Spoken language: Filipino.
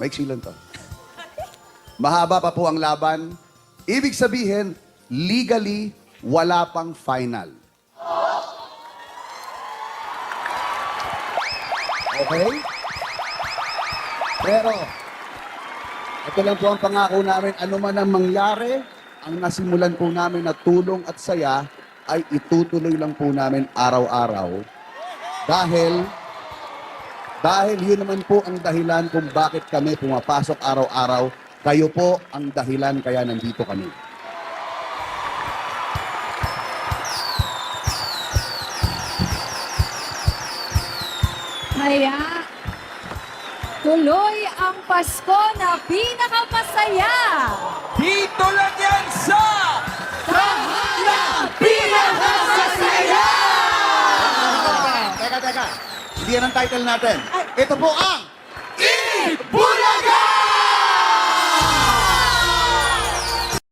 Maiksi lang to. Mahaba pa po ang laban. Ibig sabihin, legally, wala pang final. Okay? Pero, ito lang po ang pangako namin. Ano man ang mangyari, ang nasimulan po namin na tulong at saya ay itutuloy lang po namin araw-araw. Dahil, dahil yun naman po ang dahilan kung bakit kami pumapasok araw-araw. Kayo po ang dahilan kaya nandito kami. Kaya, tuloy ang Pasko na pinakamasaya. Hindi yan ang title natin. Ito po ang